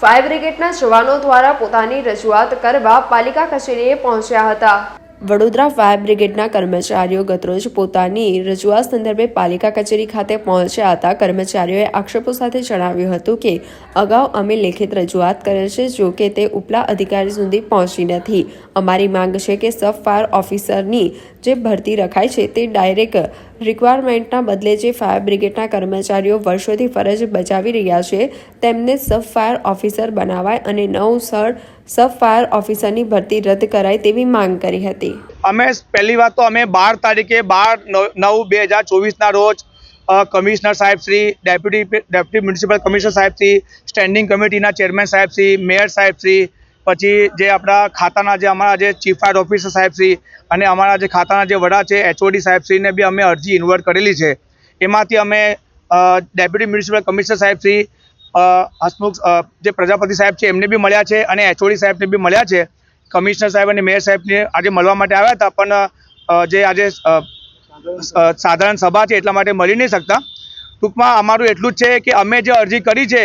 Fire બ્રિગેડના જવાનો દ્વારા પોતાની રજૂઆત કરવા પાલિકા કચેરીએ પહોંચ્યા હતા. વડોદરા ફાયર બ્રિગેડના કર્મચારીઓ ગતરોજ પોતાની રજૂઆત સંદર્ભે પાલિકા કચેરી ખાતે પહોંચ્યા હતા. કર્મચારીઓએ આક્ષેપો સાથે જણાવ્યું હતું કે, અગાઉ અમે લેખિત રજૂઆત કરેલ છે, જો કે તે ઉપલા અધિકારી સુધી પહોંચી નથી. અમારી માંગ છે કે સબ ફાયર ઓફિસરની જે ભરતી રખાય છે, તે ડાયરેક્ટ રિક્વાયરમેન્ટના બદલે જે ફાયર બ્રિગેડના કર્મચારીઓ વર્ષોથી ફરજ બજાવી રહ્યા છે, તેમને સબ ફાયર ઓફિસર બનાવાય અને નવ સર સબ ફાયર ઓફિસરની ભરતી રદ કરાય તેવી માંગ કરી હતી. અમે પહેલી વાત તો અમે બાર તારીખે બાર નવ બે હજાર ચોવીસના રોજ કમિશનર સાહેબ Shri, deputy deputy municipal commissioner સાહેબ શ્રી, સ્ટેન્ડિંગ કમિટીના ચેરમેન સાહેબ શ્રી, મેયર સાહેબ શ્રી પછી જે આપણા ખાતાના જે અમારા જે ચીફ ફાયર ઓફિસર સાહેબ શ્રી અને અમારા જે ખાતાના જે વડા છે એચઓડી સાહેબ શ્રીને બી અમે અરજી ઇન્વર્ટ કરેલી છે. એમાંથી અમે ડેપ્યુટી મ્યુનિસિપલ કમિશનર સાહેબ શ્રી અ, હસમુખ જે પ્રજાપતિ સાહેબ છે એમને બી મળ્યા છે અને એચઓડી સાહેબને બી મળ્યા છે. કમિશનર સાહેબ અને મેયર સાહેબને આજે મળવા માટે આવ્યા હતા પણ જે આજે સાધારણ સભા છે એટલા માટે મળી નહીં શકતા. ટૂંકમાં અમારું એટલું જ છે કે અમે જે અરજી કરી છે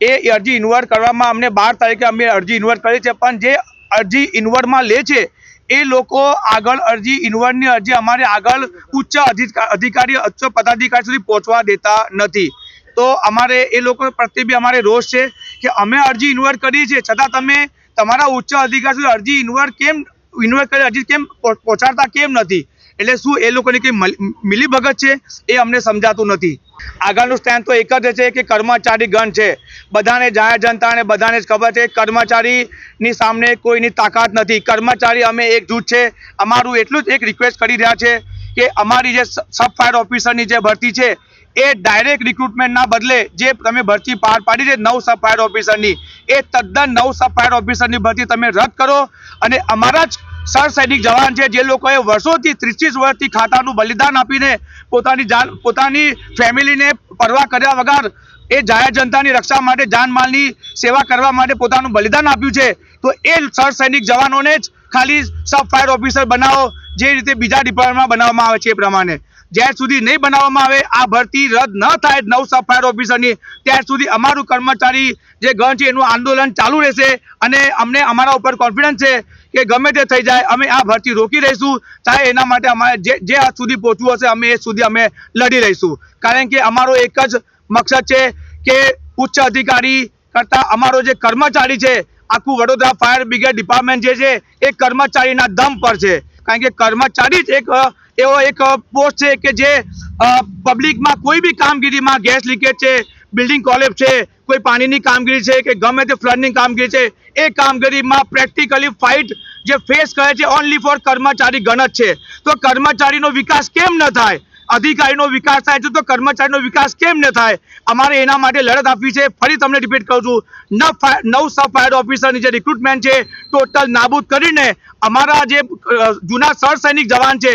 એ અરજી ઇન્વર્ટ કરવામાં અમને બાર તારીખે અમે અરજી ઇન્વર્ટ કરી છે. પણ જે અરજી ઇન્વર્ટમાં લે છે, એ લોકો આગળ અરજી ઇન્વર્ટની અરજી અમારે આગળ ઉચ્ચ અધિકા- અધિકારી, ઉચ્ચ પદાધિકારી સુધી પહોંચવા દેતા નથી. તો અમારે એ લોકો પ્રત્યે બી અમારે રોષ છે કે અમે અરજી ઇન્વર્ટ કરી છે. છતાં તમે તમારા ઉચ્ચ અધિકાર સુધી અરજી ઇન્વર્ટ કેમ ઇન્વર્ટ કરી અરજી કેમ પહો- પહોંચાડતા કેમ નથી? એટલે શું એ લોકોની કંઈ મલ- મિલીભગત છે? એ અમને સમજાતું નથી. આગળનું સ્ટેન્ડ તો એક જ છે કે કર્મચારી ગણ છે. બધાને જાહેર જનતાને બધાને જ ખબર છે, કર્મચારીની સામે કોઈની તાકાત નથી. કર્મચારી અમે એકજૂથ છે. અમારું એટલું જ એક રિક્વેસ્ટ કરી રહ્યા છે કે અમારી જે સબ ફાયર ઓફિસરની જે ભરતી છે, એ ડાયરેક્ટ રિક્રુટમેન્ટના બદલે જે તમે ભરતી પાર પાડી છે નવ સબ ફાયર ઓફિસરની એ તદ્દન નવ સબ ફાયર ઓફિસરની ભરતી તમે રદ કરો અને અમારા જ સૈનિક જવાન છે, જે લોકોએ વર્ષોથી ત્રીસ ત્રીસ વર્ષથી ખાતાનું બલિદાન આપીને પોતાની જાન, પોતાની ફેમિલીને પરવા કર્યા વગર એ જાહેર જનતાની રક્ષા માટે, જાનમાલની સેવા કરવા માટે પોતાનું બલિદાન આપ્યું છે. તો એ સર સૈનિક જવાનોને જ ખાલી સબ ફાયર ઓફિસર બનાવો, જે રીતે બીજા ડિપાર્ટમેન્ટમાં બનાવવામાં આવે છે એ પ્રમાણે. જ્યાર સુધી નહીં બનાવવામાં આવે, આ ભરતી રદ ન થાય નવ સબ ફાયર ઓફિસરની ત્યાં સુધી અમારું કર્મચારી જે ગણ છે એનું આંદોલન ચાલુ રહેશે અને અમને અમારા ઉપર કોન્ફિડન્સ છે કે ગમે તે થઈ જાય, અમે આ ભરતી રોકી રહીશું, ચાહે એના માટે અમારે જે જે સુધી પહોંચવું હશે, અમે એ સુધી અમે લડી રહીશું. કારણ કે અમારો એક જ મકસદ છે કે ઉચ્ચ અધિકારી કરતાં અમારો જે કર્મચારી છે, આખું વડોદરા ફાયર બ્રિગેડ ડિપાર્ટમેન્ટ જે છે, એ કર્મચારીના દમ પર છે. કારણ કે કર્મચારી જ એક એવો એક પોસ્ટ છે કે જે પબ્લિકમાં કોઈ બી કામગીરીમાં ગેસ લીકેજ છે બિલ્ડિંગ કોલેપ છે, કોઈ પાણીની કામગીરી છે, કે ગમે તે ફ્લડની કામગીરી છે, એ કામગીરીમાં પ્રેક્ટિકલી ફાઇટ જે ફેસ કરે છે ઓનલી ફોર કર્મચારી ગણ છે. તો કર્મચારીનો વિકાસ કેમ ન થાય? અધિકારીનો વિકાસ થાય છે, તો કર્મચારીનો વિકાસ કેમ ન થાય? અમારે એના માટે લડત આપવી છે. ફરી તમને રિપીટ કરું છું. નવ નવ સબ ફાયર ઓફિસરની જે રિક્રુટમેન્ટ છે ટોટલ નાબૂદ કરીને અમારા જે જૂના સરસૈનિક જવાન છે